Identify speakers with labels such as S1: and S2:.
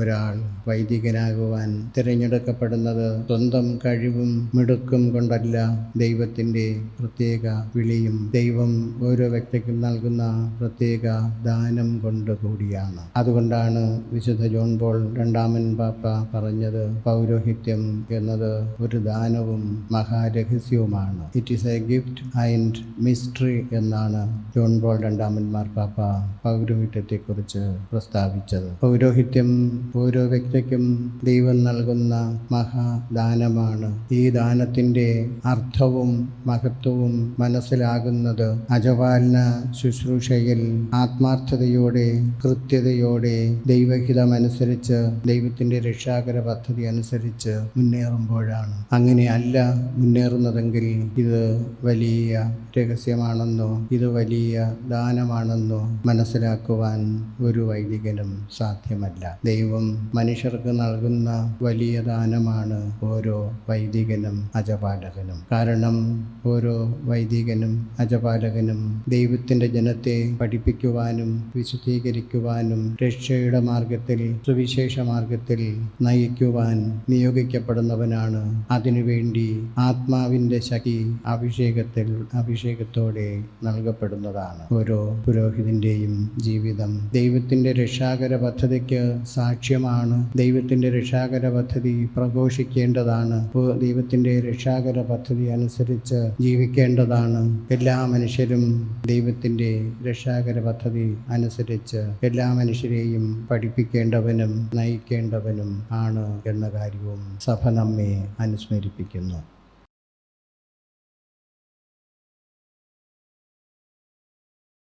S1: ഒരാൾ വൈദികനാകുവാൻ തിരഞ്ഞെടുക്കപ്പെടുന്നത് സ്വന്തം കഴിവും മിടുക്കും കൊണ്ടല്ല ദൈവത്തിന്റെ പ്രത്യേക വിളിയും ദൈവം ഓരോ വ്യക്തിക്കും നൽകുന്ന പ്രത്യേക ദാനം കൊണ്ട് കൂടിയാണ്. അതുകൊണ്ടാണ് വിശുദ്ധ ജോൺ പോൾ രണ്ടാമൻ പാപ്പ പറഞ്ഞത് പൗരോഹിത്യം എന്നത് ഒരു ദാനവും മഹാരഹസ്യവുമാണ്. It is a gift and mystery എന്നാണ് ജോൺ പോൾ രണ്ടാമൻ മാർപ്പാപ്പ പൗരോഹിത്യത്തെക്കുറിച്ച് പ്രസ്താവിച്ചത്. പൗരോഹിത്യം ഓരോ വ്യക്തിക്കും ദൈവം നൽകുന്ന മഹാദാനമാണ്. ഈ ദാനത്തിന്റെ അർത്ഥവും മഹത്വവും മനസ്സിലാകുന്നത് അജപാലന ശുശ്രൂഷയിൽ ആത്മാർത്ഥതയോടെ കൃത്യതയോടെ ദൈവഹിതമനുസരിച്ച് ദൈവത്തിന്റെ രക്ഷാകര പദ്ധതി അനുസരിച്ച് മുന്നേറുമ്പോഴാണ്. അങ്ങനെയല്ല മുന്നേറുന്നതെങ്കിൽ ഇത് വലിയ രഹസ്യമാണെന്നോ ഇത് വലിയ ദാനമാണെന്നോ മനസ്സിലാക്കുവാൻ ഒരു വൈദികനും സാധ്യമല്ല. ദൈവം മനുഷ്യർക്ക് നൽകുന്ന വലിയ ദാനമാണ് ഓരോ വൈദികനും അജപാലകനും. കാരണം ഓരോ വൈദികനും അജപാലകനും ദൈവത്തിന്റെ ജനത്തെ പഠിപ്പിക്കുവാനും വിശുദ്ധീകരിക്കുവാനും രക്ഷയുടെ മാർഗത്തിൽ സുവിശേഷ മാർഗത്തിൽ നയിക്കുവാൻ നിയോഗിക്കപ്പെടുന്നവനാണ്. അതിനുവേണ്ടി ആത്മാവിന്റെ ശക്തി അഭിഷേകത്തിൽ അഭിഷേകത്തോടെ നൽകപ്പെടുന്നതാണ്. ഓരോ പുരോഹിതന്റെയും ജീവിതം ദൈവത്തിന്റെ രക്ഷാകര പദ്ധതിക്ക് സാക്ഷ്യമാണ്. ദൈവത്തിന്റെ രക്ഷാകര പദ്ധതി പ്രഘോഷിക്കേണ്ടതാണ്. ദൈവത്തിന്റെ രക്ഷാകര പദ്ധതി അനുസരിച്ച് ജീവിക്കേണ്ടതാണ്. എല്ലാ മനുഷ്യരും ദൈവത്തിന്റെ രക്ഷാകര പദ്ധതി അനുസരിച്ച് എല്ലാ മനുഷ്യരെയും പഠിപ്പിക്കേണ്ടവനും നയിക്കേണ്ടവനും ആണ് എന്ന കാര്യവും സഭ നമ്മെ അനുസ്മരിപ്പിക്കുന്നു.